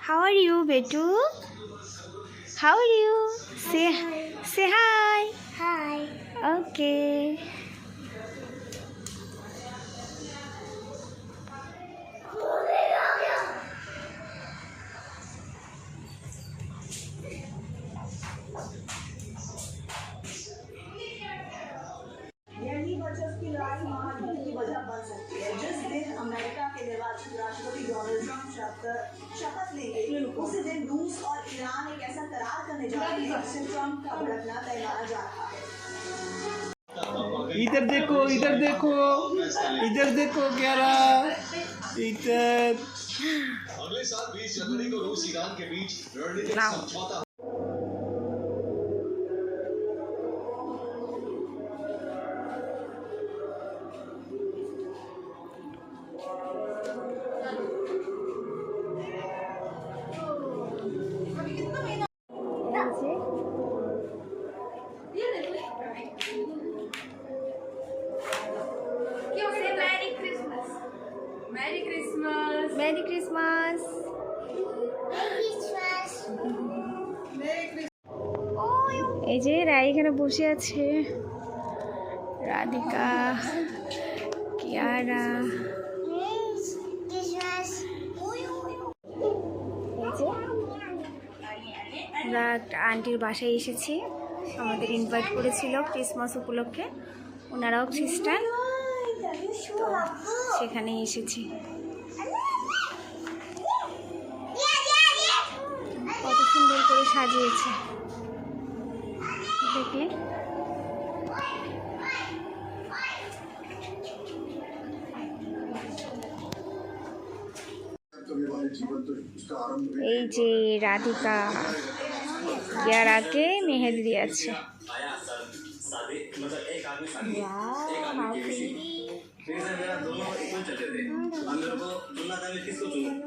How are you, Betu? How are you? Say say hi. Hi. Okay. शपथ शपथ लेंगे उसी दिन रूस और ईरान एक ऐसा करार करने जा रहे हैं जिससे ट्रंप का भड़कना तय माना जा रहा है। इधर देखो इधर देखो इधर देखो क्या रहा इधर। अगले साल 20 जनवरी को रूस ईरान के बीच रणनीतिक समझौता এখানে বসে আছে রাধিকা, কিয়ারা। আমরা আন্টির বাসায় এসেছি। আমাদের ইনভাইট করেছিল ক্রিসমাস উপলক্ষে। ওনারাও খ্রিস্টান। তো সেখানে এসেছি। কত সুন্দর করে সাজিয়েছে। দেখে এই যে রাধিকা ইয়ারাকে মেহেদি দিয়েছে বলো আমি বলো वो zombie का बेड में देखती हूँ হ্যাঁ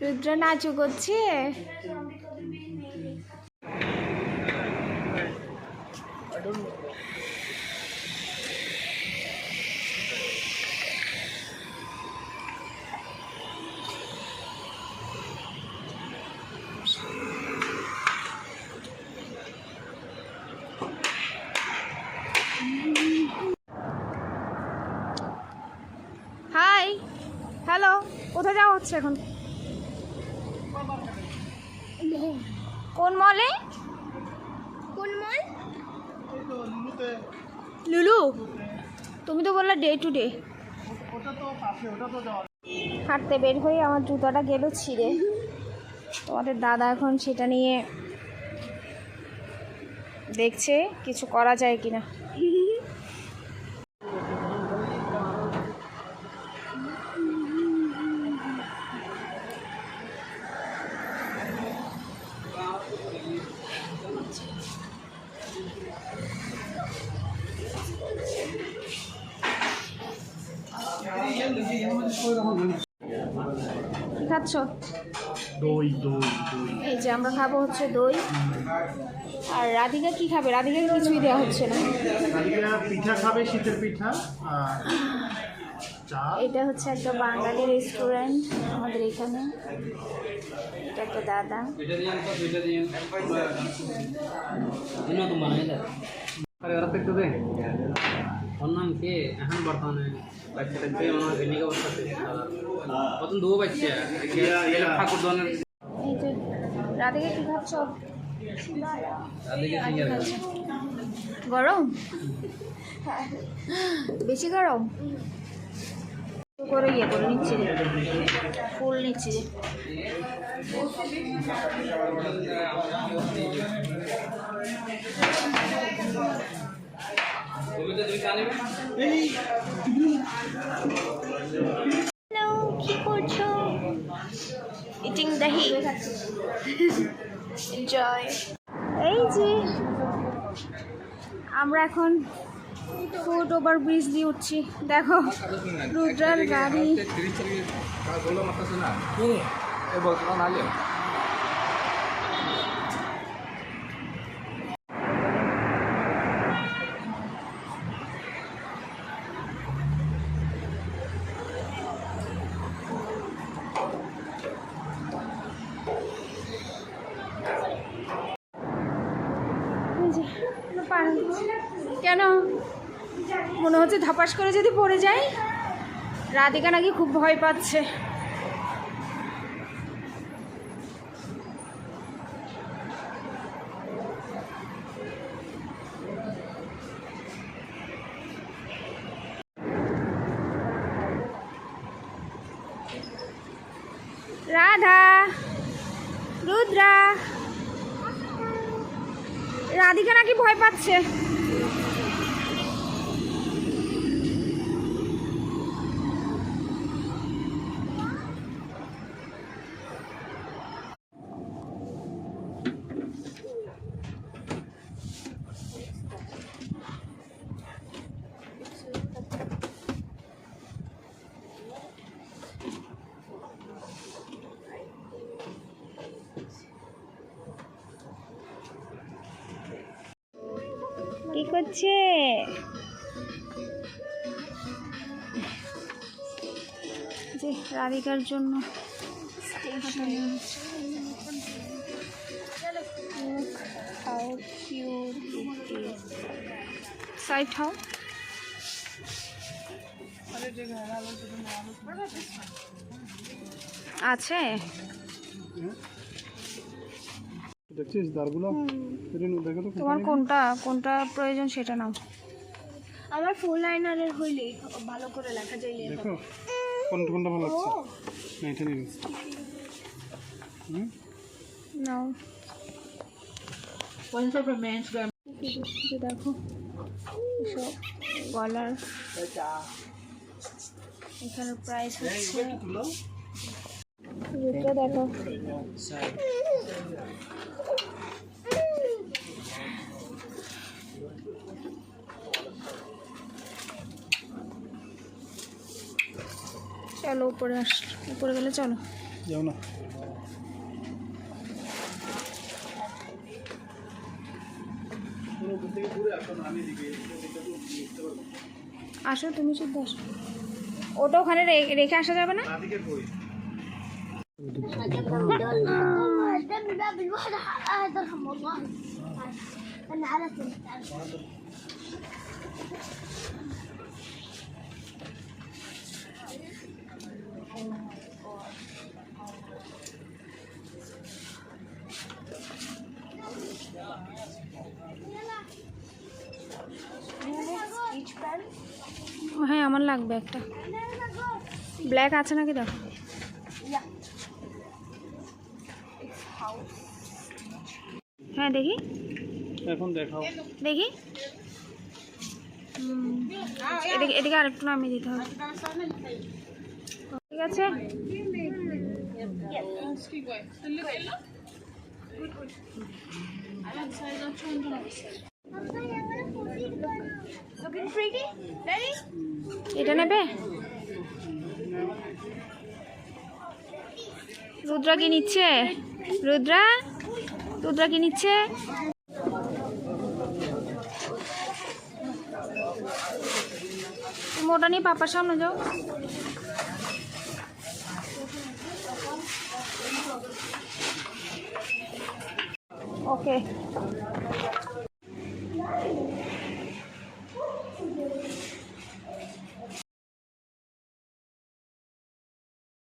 রুদ্র নাচু করছে হ্যালো কোথায় যাওয়া হচ্ছে এখন? কোন মলে? কোন মল? লুলু তুমি তো বললে ডে টু ডে হাঁটতে বের হয়ে আমার জুতাটা গেল ছিঁড়ে। তোমাদের দাদা এখন সেটা নিয়ে দেখছে কিছু করা যায় কিনা। খাচ্ছ? দই দই দই। এই যে আমরা খাব হচ্ছে দই। আর রাধিকা কি খাবে? রাধিকাকে কিছুই দেওয়া হচ্ছে না। কালকে পিঠা খাবে শীতের পিঠা আর এটা হচ্ছে একটা বাঙালি রেস্টুরেন্ট আমাদের এখানে। এটা একটা দাদা। আরে কি তাদেরকে সিঙ্গার আচ্ছা। গরম? বেশি গরম? করে ইয়ে করে নিচ্ছি ফুল নিচ্ছি তো তুমি হ্যালো কি করছ ইটিং দাহি এনজয় এই যে আমরা এখন ফুট ওভার ব্রিজ দিয়ে উঠছি দেখো রুদ্রার গাড়ি এই যে, পার হচ্ছি। কেন? মনে হচ্ছে ধপাস করে যদি পড়ে যাই, রাধিকা নাকি খুব ভয় পাচ্ছে। রাধা, রুদ্রা। রাধিকা নাকি ভয় পাচ্ছে? কি করছে? যে রাধিকার জন্য সাইড হাও আছে? দেখছিস দাঁড়গুলো রেনু দেখো তো তোমার কোনটা কোনটা প্রয়োজন সেটা নাও। আমার ফুল লাইনারের হইলে ভালো করে লেখা যায় দেখো কোন কোনটা ভালো লাগছে? না এটা নিবি। নাও। দেখো এসব গলার। এখানে প্রাইস হচ্ছে দেখো। চলো উপরে আস উপরে গেলে চলো। যাও না। আসো তুমি শুদ্ধ আসো। ওটা ওখানে রে- রেখে আসা যাবে না? ده من باب الواحد هذا ارحم والله انا على হ্যাঁ আমার লাগবে একটা ব্ল্যাক আছে নাকি দেখো হ্যাঁ দেখি। এখন দেখাও। দেখি। এদিকে এদিকে আরেকটু নামিয়ে দিতে হবে। ঠিক আছে? এটা নেবে? রুদ্রা কি নিচ্ছে? রুদ্রা? রুদ্রা কি নিচ্ছে। তুমি ওটা নিয়ে পাপার সামনে যাও। ওকে।